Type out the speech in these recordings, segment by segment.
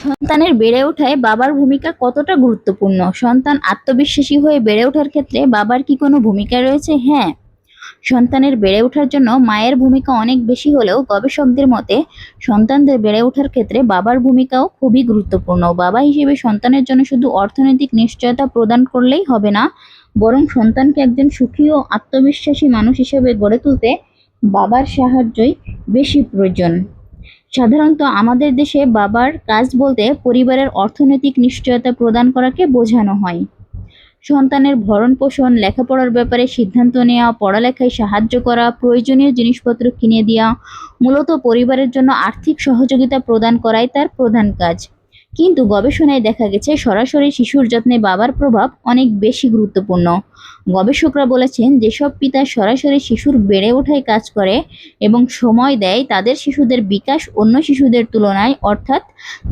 সন্তানের বেড়ে ওঠায় বাবার ভূমিকা কতটা গুরুত্বপূর্ণ? সন্তান আত্মবিশ্বাসী হয়ে বেড়ে ওঠার ক্ষেত্রে বাবার কি কোনো ভূমিকা রয়েছে? হ্যাঁ। সন্তানের বেড়ে ওঠার জন্য মায়ের ভূমিকা অনেক বেশি হলেও গবেষকদের মতে সন্তানদের বেড়ে ওঠার ক্ষেত্রে বাবার ভূমিকাও খুবই গুরুত্বপূর্ণ। বাবা হিসেবে সন্তানের জন্য শুধু অর্থনৈতিক নিশ্চয়তা প্রদান করলেই হবে না, বরং সন্তানকে একজন সুখী ও আত্মবিশ্বাসী মানুষ হিসেবে গড়ে তুলতে বাবার সাহায্যই বেশি প্রয়োজন। সাধারণত আমাদের দেশে বাবার কাজ বলতে পরিবারের অর্থনৈতিক নিশ্চয়তা প্রদান করাকে বোঝানো হয়। সন্তানের ভরণ পোষণ লেখাপড়ার ব্যাপারে সিদ্ধান্ত নেওয়া, পড়ালেখায় সাহায্য করা, প্রয়োজনীয় জিনিসপত্র কিনে দেওয়া, মূলত পরিবারের জন্য আর্থিক সহযোগিতা প্রদান করাই তার প্রধান কাজ। কিন্তু গবেষণায় দেখা গেছে সরাসরি শিশুর যত্নে বাবার প্রভাব অনেক বেশি গুরুত্বপূর্ণ। গবেষকরা বলেছেন, যেসব পিতা সরাসরি শিশুর বেড়ে ওঠায় কাজ করে এবং সময় দেয়, তাদের শিশুদের বিকাশ অন্য শিশুদের তুলনায়, অর্থাৎ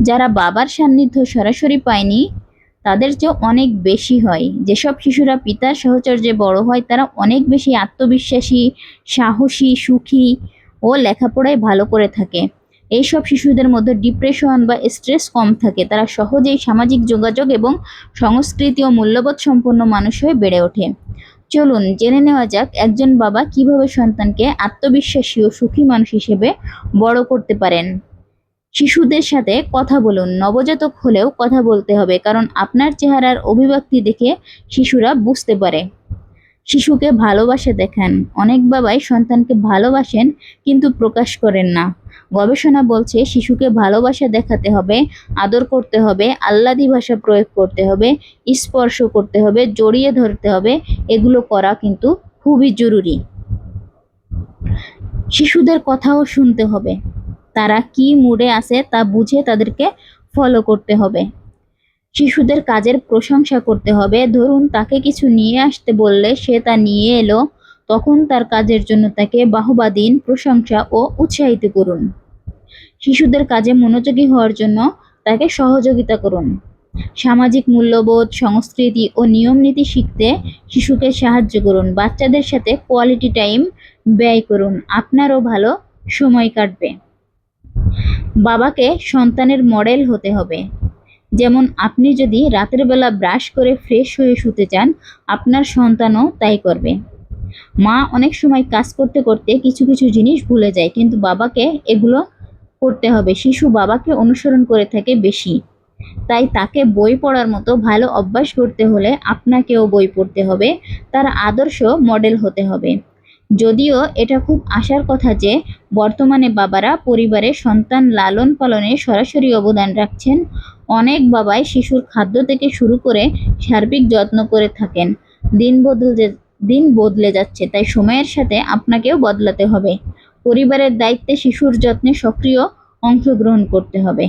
যারা বাবার সান্নিধ্য সরাসরি পায়নি, তাদের চেয়ে অনেক বেশি হয়। যেসব শিশুরা পিতার সাহচর্যে বড় হয়, তারা অনেক বেশি আত্মবিশ্বাসী, সাহসী, সুখী ও লেখাপড়ায় ভালো করে থাকে। এইসব শিশুদের মধ্যে ডিপ্রেশন বা স্ট্রেস কম থাকে। তারা সহজেই সামাজিক যোগাযোগ এবং সংস্কৃতি ও মূল্যবোধ সম্পন্ন মানুষ হয়ে বেড়ে ওঠে। চলুন, জেনে নেওয়া যাক একজন বাবা কীভাবে সন্তানকে আত্মবিশ্বাসী ও সুখী মানুষ হিসেবে বড় করতে পারেন। শিশুদের সাথে কথা বলুন। নবজাতক হলেও কথা বলতে হবে, কারণ আপনার চেহারার অভিব্যক্তি দেখে শিশুরা বুঝতে পারে। শিশুকে ভালোবাসা দেখান। অনেক বাবাই সন্তানকে ভালোবাসেন, কিন্তু প্রকাশ করেন না। গবেষণা বলছে শিশুকে ভালোবাসা দেখাতে হবে, আদর করতে হবে, আহ্লাদি ভাষা প্রয়োগ করতে হবে, স্পর্শ করতে হবে, জড়িয়ে ধরতে হবে, এগুলো করা কিন্তু খুবই জরুরি। শিশুদের কথাও শুনতে হবে, তারা কি মুডে আছে তা বুঝে তাদেরকে ফলো করতে হবে। শিশুদের কাজের প্রশংসা করতে হবে, ধরুন তাকে কিছু নিয়ে আসতে বললে সে তা নিয়ে এলো তখন তার কাজের জন্য তাকে বাহবা দিন, প্রশংসা ও উৎসাহিত করুন। শিশুদের কাজে মনোযোগী হওয়ার জন্য তাকে সহযোগিতা করুন। সামাজিক মূল্যবোধ, সংস্কৃতি ও নিয়ম নীতি শিখতে শিশুকে সাহায্য করুন। বাচ্চাদের সাথে কোয়ালিটি টাইম ব্যয় করুন। আপনারও ভালো সময় কাটবে। বাবাকে সন্তানের মডেল হতে হবে। যেমন আপনি যদি রাতের বেলা ব্রাশ করে ফ্রেশ হয়ে শুতে চান, আপনার সন্তানও তাই করবে। মা অনেক সময় কাজ করতে করতে কিছু কিছু জিনিস ভুলে যায়, কিন্তু বাবাকে এগুলো করতে হবে। শিশু বাবাকে অনুসরণ করে থাকে বেশি। তাই তাকে বই পড়ার মতো ভালো অভ্যাস করতে হলে আপনাকেও বই পড়তে হবে। তার আদর্শ মডেল হতে হবে। যদিও এটা খুব আশার কথা যে, বর্তমানে বাবারা পরিবারে সন্তান লালন পালনে সরাসরি অবদান রাখছেন। অনেক বাবাই শিশুর খাদ্য থেকে শুরু করে সার্বিক যত্ন করে থাকেন। দিন বদলে দিন বদলে যাচ্ছে, তাই সময়ের সাথে আপনাকেও বদলাতে হবে। পরিবারের দায়িত্বে শিশুর যত্নে সক্রিয় অংশগ্রহণ করতে হবে।